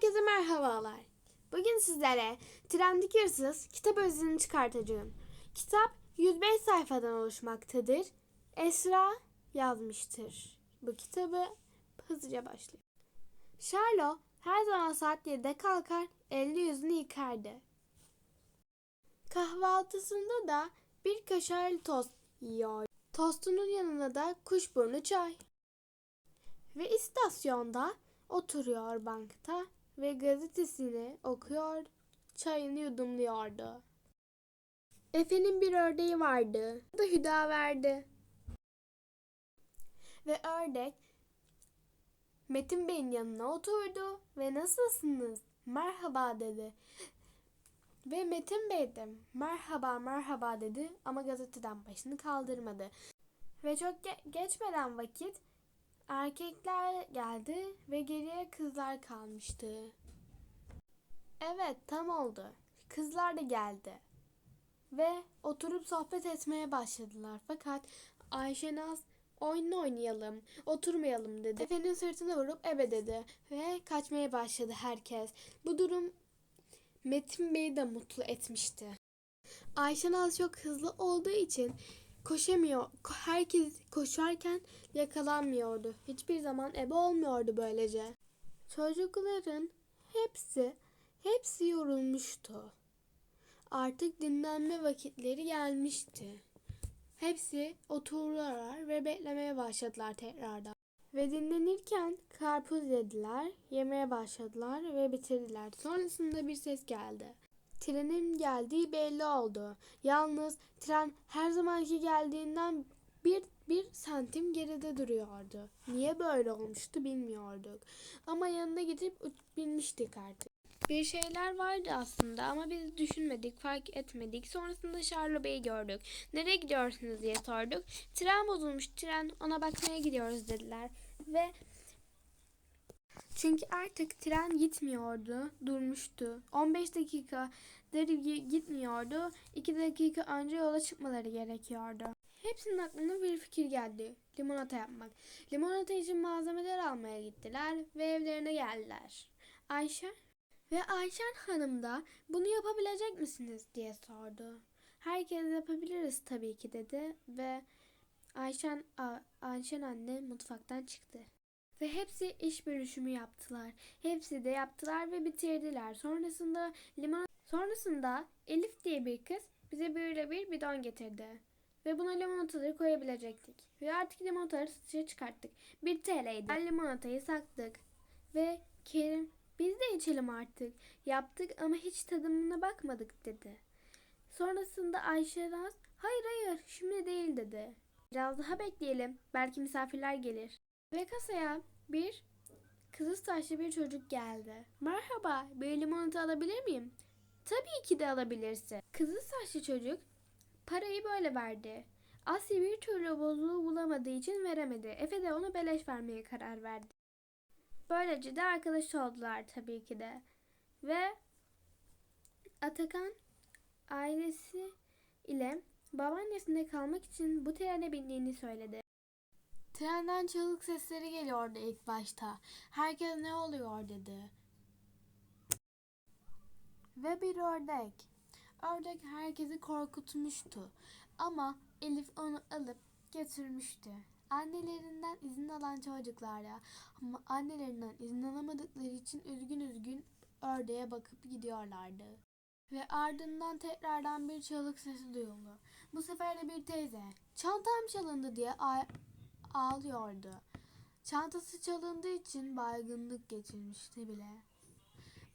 Herkese merhabalar. Bugün sizlere Trendeki Hırsız kitap özetini çıkartacağım. Kitap 105 sayfadan oluşmaktadır. Esra yazmıştır. Bu kitabı hızlıca başlayalım. Charlo her zaman saat 7'de kalkar, elini yüzünü yıkardı. Kahvaltısında da bir kaşarlı tost yiyor. Tostunun yanına da kuşburnu çay. Ve istasyonda oturuyor bankta ve gazetesini okuyor, çayını yudumluyordu. Efe'nin bir ördeği vardı. O da Hüda verdi. Ve ördek Metin Bey'in yanına oturdu ve nasılsınız? Merhaba dedi. Ve Metin Bey de merhaba merhaba dedi ama gazeteden başını kaldırmadı. Ve çok ge- geçmeden vakit erkekler geldi ve geriye kızlar kalmıştı. Evet tam oldu. Kızlar da geldi. Ve oturup sohbet etmeye başladılar. Fakat Ayşenaz oyun oynayalım, oturmayalım dedi. Efe'nin sırtına vurup eve dedi. Ve kaçmaya başladı herkes. Bu durum Metin Bey'i de mutlu etmişti. Ayşenaz çok hızlı olduğu için koşamıyor. Ko- Herkes koşarken yakalanmıyordu. Hiçbir zaman ebe olmuyordu böylece. Çocukların hepsi hepsi yorulmuştu. Artık dinlenme vakitleri gelmişti. Hepsi otururlar ve beklemeye başladılar tekrardan. Ve dinlenirken karpuz yediler, yemeye başladılar ve bitirdiler. Sonrasında bir ses geldi. Trenin geldiği belli oldu. Yalnız tren her zamanki geldiğinden bir, bir santim geride duruyordu. Niye böyle olmuştu bilmiyorduk. Ama yanına gidip binmiştik artık. Bir şeyler vardı aslında ama biz düşünmedik, fark etmedik. Sonrasında Charlo Bey'i gördük. Nereye gidiyorsunuz diye sorduk. Tren bozulmuş, tren ona bakmaya gidiyoruz dediler. Ve çünkü artık tren gitmiyordu, durmuştu. 15 dakikadır gi- gitmiyordu. 2 dakika önce yola çıkmaları gerekiyordu. Hepsinin aklına bir fikir geldi. Limonata yapmak. Limonata için malzemeler almaya gittiler ve evlerine geldiler. Ayşe ve Ayşen Hanım da bunu yapabilecek misiniz diye sordu. Herkes yapabiliriz tabii ki dedi ve Ayşen, Ayşen anne mutfaktan çıktı. Ve hepsi iş bölüşümü yaptılar. Hepsi de yaptılar ve bitirdiler. Sonrasında limon sonrasında Elif diye bir kız bize böyle bir bidon getirdi. Ve buna limonataları koyabilecektik. Ve artık limonataları satışa çıkarttık. 1 TL'ydi. Ben limonatayı saktık. Ve Kerim biz de içelim artık. Yaptık ama hiç tadımına bakmadık dedi. Sonrasında Ayşe Raz hayır hayır şimdi değil dedi. Biraz daha bekleyelim. Belki misafirler gelir. Ve kasaya bir kızıl saçlı bir çocuk geldi. Merhaba, bir limonata alabilir miyim? Tabii ki de alabilirsin. Kızıl saçlı çocuk parayı böyle verdi. Asya bir türlü bozuluğu bulamadığı için veremedi. Efe de ona beleş vermeye karar verdi. Böylece de arkadaş oldular tabii ki de. Ve Atakan ailesi ile babaannesinde kalmak için bu trene bindiğini söyledi. Trenden çığlık sesleri geliyordu ilk başta. Herkes ne oluyor dedi. Ve bir ördek. Ördek herkesi korkutmuştu. Ama Elif onu alıp götürmüştü. Annelerinden izin alan çocuklar da ama annelerinden izin alamadıkları için üzgün üzgün ördeğe bakıp gidiyorlardı. Ve ardından tekrardan bir çığlık sesi duyuldu. Bu sefer de bir teyze çantam çalındı diye ağlıyordu. Çantası çalındığı için baygınlık geçirmişti bile.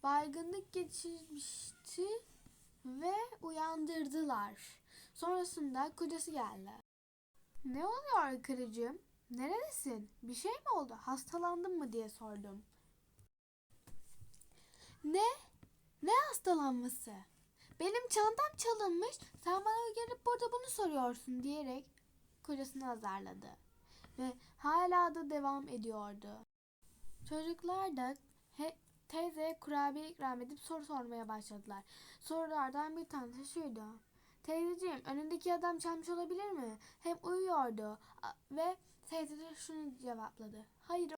Baygınlık geçirmişti ve uyandırdılar. Sonrasında kocası geldi. Ne oluyor karıcığım? Neredesin? Bir şey mi oldu? Hastalandın mı diye sordum. Ne? Ne hastalanması? Benim çantam çalınmış. Sen bana gelip burada bunu soruyorsun diyerek kocasını azarladı. Ve hala da devam ediyordu. Çocuklar da he, teyzeye kurabiye ikram edip soru sormaya başladılar. Sorulardan bir tanesi şuydu. Teyzeciğim önündeki adam çalmış olabilir mi? Hem uyuyordu ve teyze de şunu cevapladı. Hayır